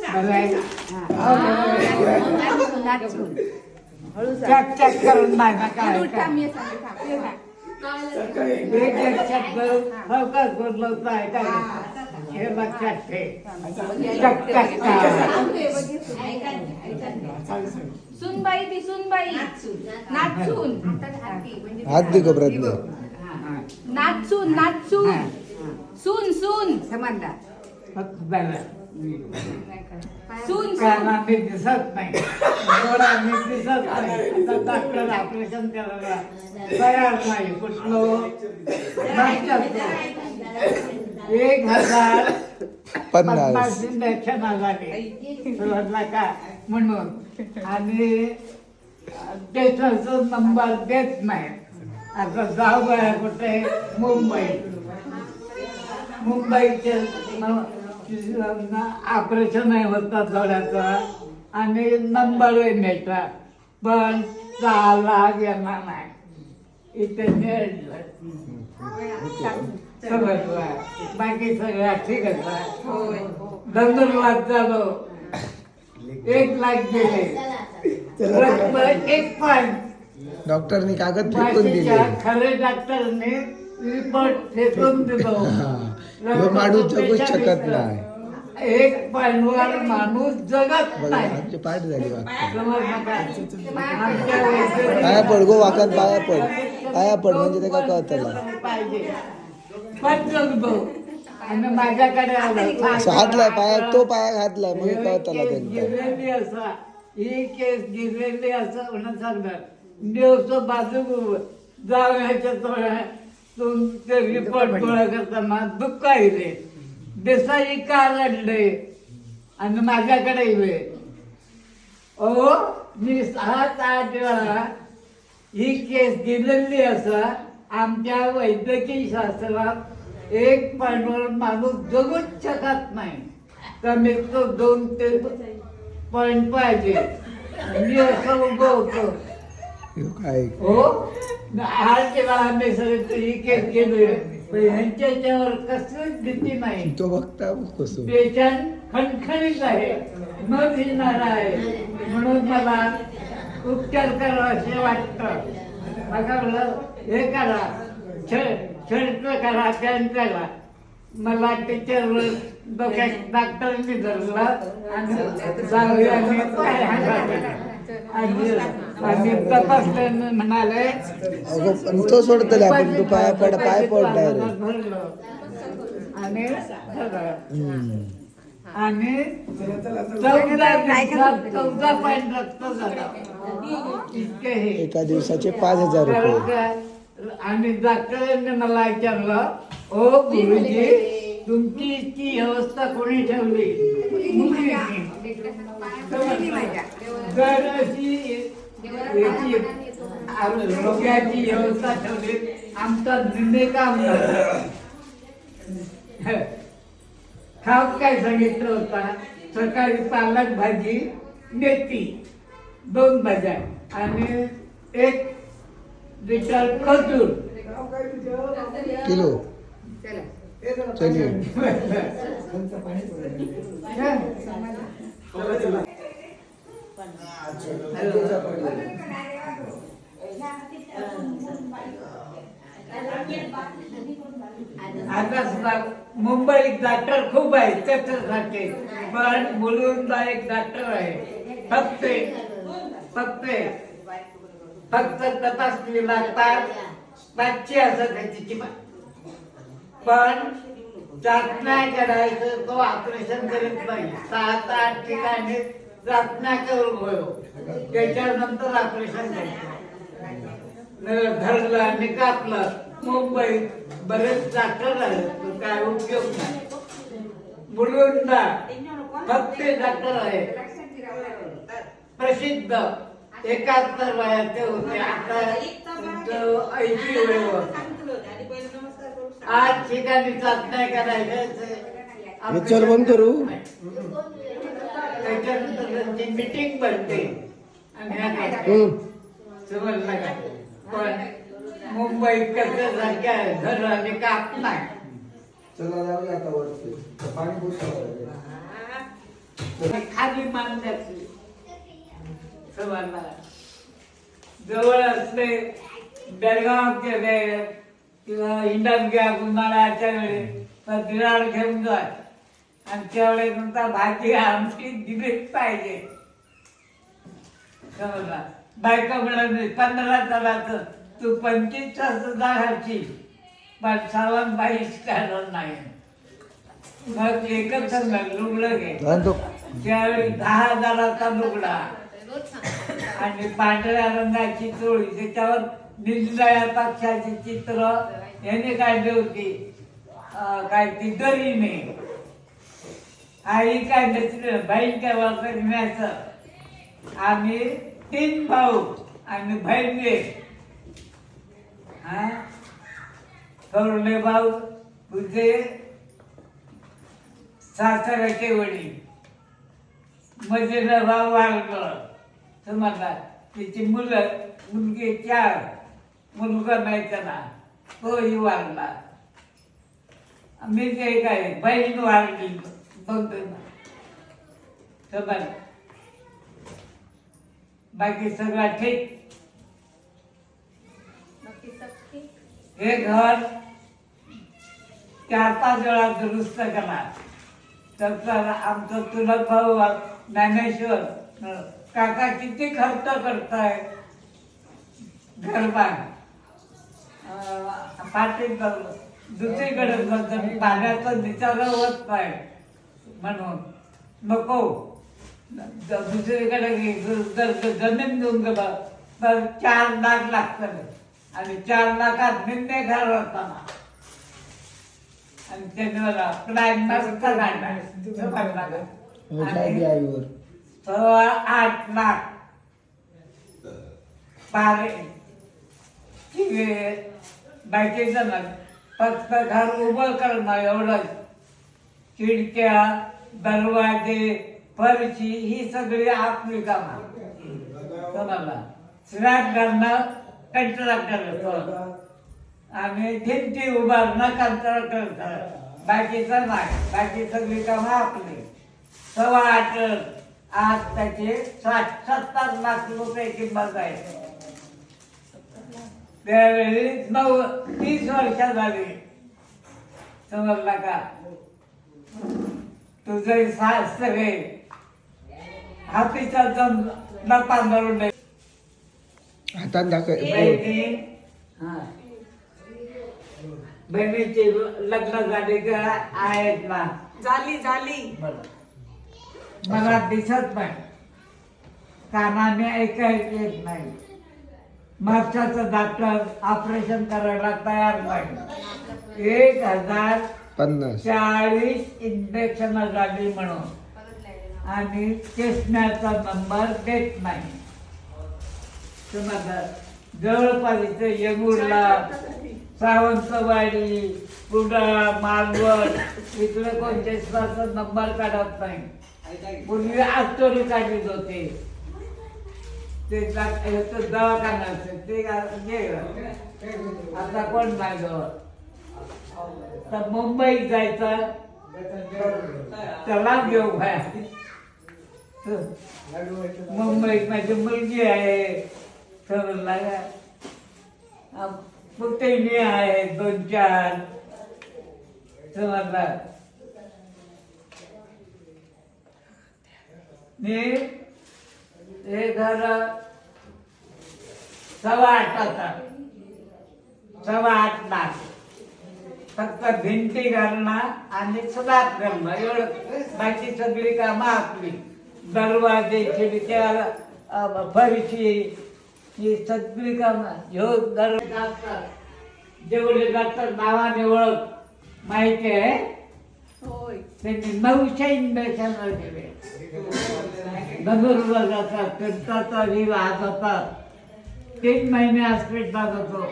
सांग. करून माझा काय काय. हे आहे काय हे चक चक सुनबाई ती. सुनबाई नाचून. हात दे गबरात दे नाचून नाचून. सुन सुन. समजला? फक्त सुन सुन. आम्ही दिसत नाही. डोळा आम्ही दिसत नाही. आता डॉक्टर ऑपरेशन करायला तयार नाही. कुठलं. एक हजार पन्नास. इंजेक्शन झाले समजला का? म्हणून. आणि त्याचा नंबर देत नाही. आता जाऊ आहे कुठे? मुंबई. मुंबईचे ऑपरेशन आहे होतात डोळ्याचं आणि नंबर मिळतात पण सहा लाख येणार नाही. इथे बाकी सगळं ठीकच आहे दोन लाख झालो. एक लाख गेले. रक्त एक पण डॉक्टरनी कागद फेकून दिले. खरे डॉक्टरने रिपोर्ट फेकून दिलो. माणूस जगूच शकत नाही. एक पायनवर माणूस जगत बघा नाही आमची पाठ झाली वाटतं समजलं का? आमच्या वैद्य- पाया पड गो वाकन पाया पड पाया पड म्हणजे ते का कळतला पाहिजे पण जगतो आणि माझ्याकडे आलं असं हातलाय पाया तो पाया घातलाय मग ही कळतला केस त्यांना गिरलेली असा ही केस गिरलेली असं म्हणून सांगणार देवचं बाजू जावयाच्या तोळ्या तुमचे रिपोर्ट गोळा करताना दुःख आहे देसाई का रडले? आणि माझ्याकडे इवे ओ मी सात आठ वेळा ही केस गेलेली असा आमच्या वैद्यकीय शास्त्रात एक पॉईंटवर माणूस जगूच शकत नाही. कमीत तो दोन ते पॉईंट पाहिजे. मी असं उभं होतो. हो आठ वेळा आम्ही सगळे ही केस ह्यांच्या याच्यावर कसलीच भीती नाही. तो बघता कसो पेशंट खणखणीत आहे. न भिजणार आहे. म्हणून मला उपचार करावा असे वाटतं. बघा मला हे करा. शर्ट करा पॅन्ट करा मला टीचरवर डोक्यात डॉक्टरांनी धरलं. आणि जाऊयाने पाय म्हणाले अगो तो सोडतले आपण तू पाया पड पाय पड डायरेक्ट धरलं. आणि. आणि चौदा दिवसात चौदा पॉईंट रक्त झालं. इतके हे. एका दिवसाचे पाच हजार रुपये. आणि डॉक्टरांनी मला विचारलं ओ गुरुजी तुमची इतकी व्यवस्था कोणी ठेवली. जर अशी याची रोग्याची व्यवस्था ठेवली. आमचा निर्णय काम खाप काय सांगितलं होता? सकाळी पालक भाजी मेथी दोन भाज्या आणि एक लिटर खजूर. किलो. चलिए आता मुंबईत डॉक्टर खूप आहेत त्याच्यासाठी पण मुलुंडला एक डॉक्टर आहे. फक्त फक्त फक्त तपासणी लागतात पाचशे असं त्याची किंमत. पण नाही करायचं तो ऑपरेशन करीत नाही. सात आठ ठिकाणी चाचण्या करून होयो त्याच्यानंतर ऑपरेशन धरलं आणि कापलं मुंबईत बरेच डॉक्टर आहेत पण काय उपयोग नाही. मुलुंडला फक्त डॉक्टर आहे. प्रसिद्ध. एकाहत्तर वयाचे होते. आता ऐंशी वय आठ ठिकाणी चाचण्या करायच्या बंद करू. त्याच्यानंतर त्यांची मिटिंग बनते. समजलं का पण मुंबईत कसं सारख्या घर आणि काप नाही. चला जाऊया आता वरती. पाणी पुसतो खाली सर्वांना जवळ असले बेळगाव केले किंवा इंडम घ्या उन्हाळ्याच्या वेळी तर घेऊन जाय. आणि त्यावेळेस नंतर भाजी आमची दिलीच पाहिजे. समजला बायका म्हणत नाही पंधरा तलाचं तू पंचवीस तास घालची पण सावंत बाईच करणार नाही. मग एकच सांगा लुगडं घे. त्यावेळी दहा हजाराचा लुगडा. आणि पांढऱ्या रंगाची चोळी त्याच्यावर निंदळ्या पक्षाची चित्र. याने काढली होती काय ती दरीने. आई काय नसले बहीण काय वापरण्याचं आम्ही तीन भाऊ आणि बहीण. एक हा भाऊ तुझे सासऱ्याचे वडील मजेला भाव वाढलं तुम्हाला तिची मुलं मुलगी चार मुलगा नाही त्याला. तोही वाढला मी ते काय बहीण वाढली ना. बाकी सगळं ठीक? हे घर चार पाच वेळा दुरुस्त करा तर आमचं तुला भाऊ ज्ञानेश्वर काका किती खर्च करताय? गरबा पाटील दुसरीकडे पाण्याचा निचारा होत नाही म्हणून नको. दुसरीकडे जमीन देऊन गेलं तर चार लाख लागतात. आणि चार लाखात निम्मे घर होताना. आणि त्याने मला प्लॅन नसता काढला सव्वा आठ लाख. पारे बाकीचं ना फक्त घर उभं करणं एवढंच. खिडक्या दरवाजे फरशी ही सगळी आपली कामं. कोणाला स्लॅब घालणं कंत्राटर आणि भिंती उभारणं कंत्राटर बाकीचं नाही. बाकी सगळी कामं आपली. सव्वा आठ. आज त्याचे साठ सत्तर लाख रुपये किंमत आहे. त्यावेळी नऊ तीस वर्ष झाली. समजला का? तुझे सास सगळे हातीचा दम नपा धरून दे. हातात दाखव. बहिणी हा. बहिणीचे लग्न झाले का? आहेत ना. झाली झाली. मला दिसत नाही. कानाने ऐकायला येत नाही. मागच्याचं डॉक्टर ऑपरेशन करायला तयार नाही. एक हजार पन्नास. चाळीस इंजेक्शन झाली म्हणून. आणि चष्म्याचा नंबर देत नाही. समजा जवळपास इथे येगूरला सावंतवाडी कुडाळ मालवण इकडे कोण चष्म्याचा नंबर काढत नाही. पूर्वी आश्चर्य काढली होते. ते दवाखाना असेल ते गेलं. आता कोण नाही जवळ तर मुंबईत जायचं. त्याला घेऊ बाया मुंबईत माझी मुलगी आहे. ठरवला पुतणी आहे दोन चार. समजला मी हे घर सव्वा आठ सव्वा आठ लाख. फक्त भिंती घालणं आणि सुधार करणं एवढं बाकी सगळी कामं आपली. दरवाजे खिडक्या फरशी ही सगळी कामं. ह्यो दर जेवढे जातात नावाने ओळख माहिती आहे? होय. त्यांनी नऊशे इंजेक्शन केले नगरला जातात जीव आज होतात तीन महिने हॉस्पिटलात होतो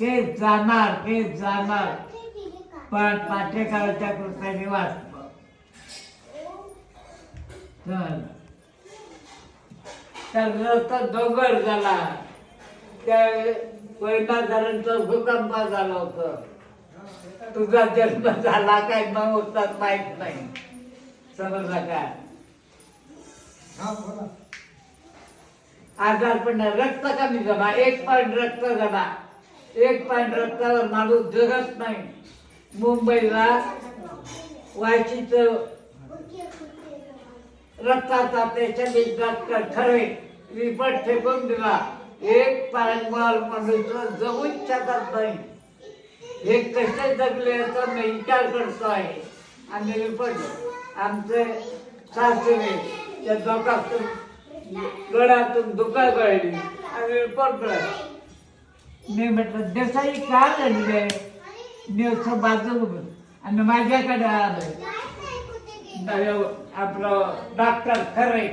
तेच जाणार तेच जाणार. पण पाठेकराच्या कृत्याने वाचतो. तर डोंगर झाला. त्या वैनाधरणचा भूकंप झाला होता. तुझा जन्म झाला काय न होतात माहीत नाही. समजला का आजार पण रक्त कमी जमा. एक पॉईंट रक्त जमा. एक पॉईंट रक्तावर माणूस जगत नाही. मुंबईला वायचीचं रक्ताचा त्याच्या डॉक्टर ठरवे विपट फेकून दिला एक पारंगवाल माणूस जगू शकत नाही. हे कसे जगले याचा मी विचार आहे. आणि विपट आमचे सासरे त्या दोघातून गडातून दुखा गळली. आणि विपट कळत मी म्हटलं देसाई का घडले दिवस बाजू आणि माझ्याकडे आलं आपलं डॉक्टर खरे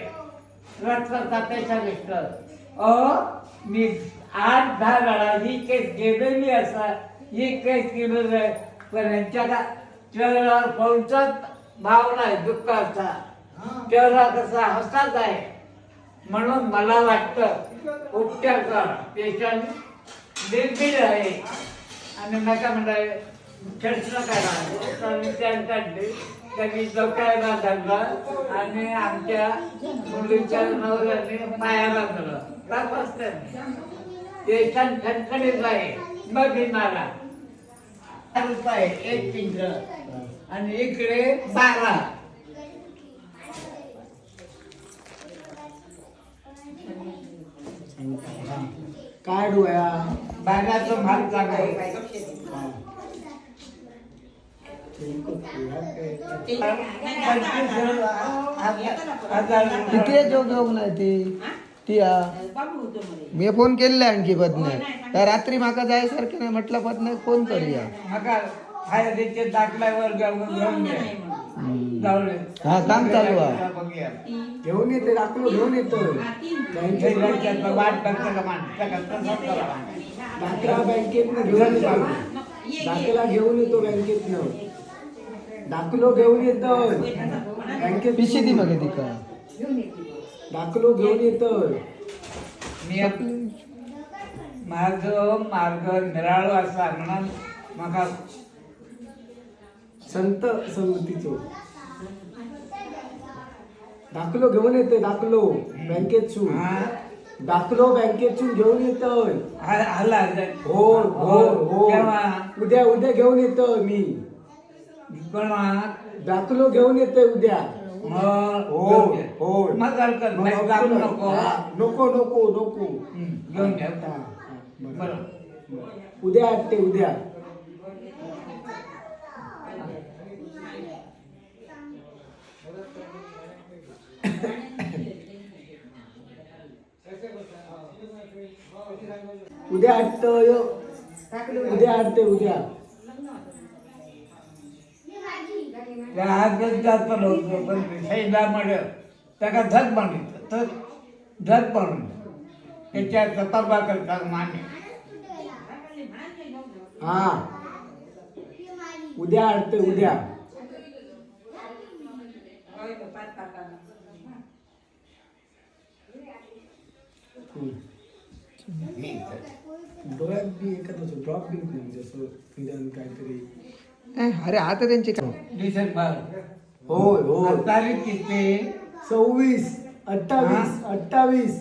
रक्ताचा पेशंट अ मी आठ दहा वेळा ही केस गेलेली असा. ही केस केलेली आहे पण यांच्या चेहऱ्यावर पोहोचत भाव नाही दुःखाचा. चेहरा कसा हसाच आहे. म्हणून मला वाटतं उपचार पेशंट निर्भीड आहे. आणि नका म्हणाले चर्चा करा विचार काढले त्यांनी डोक्याला धरला आणि आमच्या मुलीच्या नवऱ्याने पायाला धरलं तपास पेशंट खणखणीत आहे मग येणारा रुपये एक पिंक आणि इकडे बारा. काय डोया बागाचं भाग किती जोग जोग नाही ती ती. मी फोन केलेला आणखी पत्नी त्या रात्री माका जायसारखे नाही म्हटलं पत्नी फोन करूया दाखल्यावर घेऊन. हा काम चालू आहे. घेऊन येते दाखलो घेऊन येतो. दाखला बँकेत घेऊन येतो. दाखला घेऊन येतो बँकेत दाखलो घेऊन येतो. बँकेत पिशी ती मग ती का दाखलो घेऊन येतो. मी माझं मार्ग निराळो असा म्हणून मका संत संगतीचो दाखलो घेऊन येते दाखलो. बँकेत हा. दाखलो बँकेतून घेऊन येतोय. हा- हो हो हो उद्या उद्या घेऊन येतो मी. केव्हा दाखलो घेऊन येतोय उद्या. हो हो. नको. नको नको नको. घेऊन हा, ठेव हा, बरं. बरं उद्या आटते उद्या उद्या आटतोय उद्या आटते उद्या. त्या जात होतो पण त्याला धग मांडित तर धग बांधून त्याच्या सतर्बा करतात मान्य हा. उद्या आटते उद्या. डोळ्यात बी एखादं ड्रॉप बी नाही जसं निदान काहीतरी. अरे आता त्यांची काम डिसेंबर. होय हो तारीख किती? सव्वीस अठ्ठावीस अठ्ठावीस.